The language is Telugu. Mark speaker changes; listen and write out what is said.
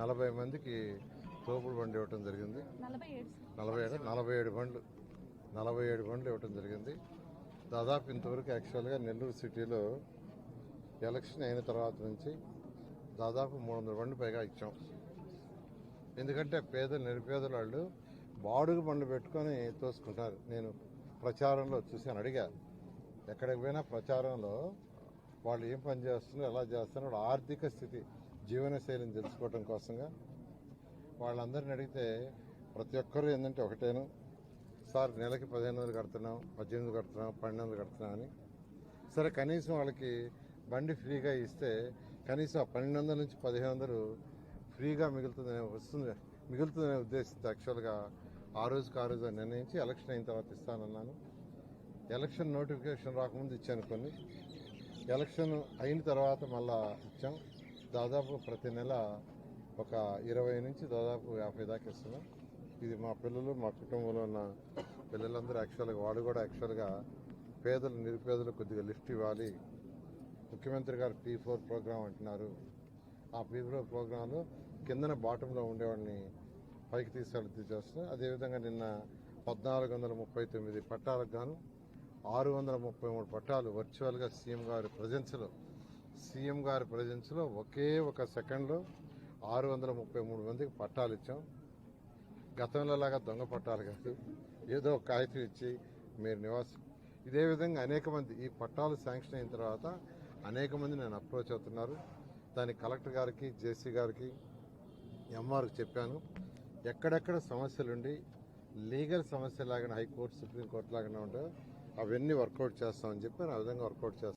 Speaker 1: నలభై మందికి తోపుడు బండి ఇవ్వటం జరిగింది.
Speaker 2: నలభై ఏడు
Speaker 1: నలభై ఏడు బండ్లు నలభై ఏడు బండ్లు ఇవ్వటం జరిగింది. దాదాపు ఇంతవరకు యాక్చువల్గా నెల్లూరు సిటీలో ఎలక్షన్ అయిన తర్వాత నుంచి దాదాపు మూడు వందల బండ్లు పైగా ఇచ్చాం. ఎందుకంటే పేదలు నిరుపేదల వాళ్ళు బాడుగు బండ్లు పెట్టుకొని తోసుకుంటారు. నేను ప్రచారంలో చూశాను అడిగా. ఎక్కడికి పోయినా ప్రచారంలో వాళ్ళు ఏం పని చేస్తున్నారు ఎలా చేస్తున్నారు ఆర్థిక స్థితి జీవనశైలిని తెలుసుకోవడం కోసంగా వాళ్ళందరిని అడిగితే ప్రతి ఒక్కరూ ఏంటంటే ఒకటేను. సార్ నెలకి పదిహేను వందలు కడుతున్నాం పద్దెనిమిది కడుతున్నాం పన్నెండు వందలు కడుతున్నాం అని. సరే కనీసం వాళ్ళకి బండి ఫ్రీగా ఇస్తే కనీసం ఆ పన్నెండు వందల నుంచి పదిహేను వందలు ఫ్రీగా మిగులుతుందనే వస్తుంది మిగులుతుందనే ఉద్దేశంతో యాక్చువల్గా ఆ రోజుకు ఆ రోజు నిర్ణయించి ఎలక్షన్ అయిన తర్వాత ఇస్తానన్నాను. ఎలక్షన్ నోటిఫికేషన్ రాకముందు ఇచ్చాను కొన్ని. ఎలక్షన్ అయిన తర్వాత మళ్ళా ఇచ్చాం. దాదాపు ప్రతి నెల ఒక ఇరవై నుంచి దాదాపు యాభై దాకా ఇస్తున్నాం. ఇది మా పిల్లలు మా కుటుంబంలో ఉన్న పిల్లలందరూ యాక్చువల్గా వాడు కూడా యాక్చువల్గా పేదలు నిరుపేదలు కొద్దిగా లిస్ట్ ఇవ్వాలి. ముఖ్యమంత్రి గారు పీ ఫోర్ ప్రోగ్రాం అంటున్నారు. ఆ పీ ఫోర్ ప్రోగ్రాంలో కిందన బాటంలో ఉండేవాడిని పైకి తీసుకెళ్ళి చేస్తున్నాం. అదేవిధంగా నిన్న పద్నాలుగు వందల ముప్పై తొమ్మిది పట్టాలకు గాను ఆరు వందల ముప్పై మూడు పట్టాలు వర్చువల్గా సీఎం గారి ప్రజెన్స్లో సీఎం గారి ప్రజెన్స్లో ఒకే ఒక సెకండ్లో ఆరు వందల ముప్పై మూడు మందికి పట్టాలు ఇచ్చాం. గతంలోలాగా దొంగ పట్టాలు కాదు ఏదో కాగితం ఇచ్చి మీరు నివాసం ఇదే విధంగా అనేక మంది ఈ పట్టాలు శాంక్షన్ అయిన తర్వాత అనేక మంది నేను అప్రోచ్ అవుతున్నారు. దానికి కలెక్టర్ గారికి జేసీ గారికి ఎంఆర్కి చెప్పాను. ఎక్కడెక్కడ సమస్యలుండి లీగల్ సమస్య లాగానే హైకోర్టు సుప్రీంకోర్టు లాగానే ఉంటాయో అవన్నీ వర్కౌట్ చేస్తామని చెప్పి ఆ విధంగా వర్కౌట్ చేస్తాం.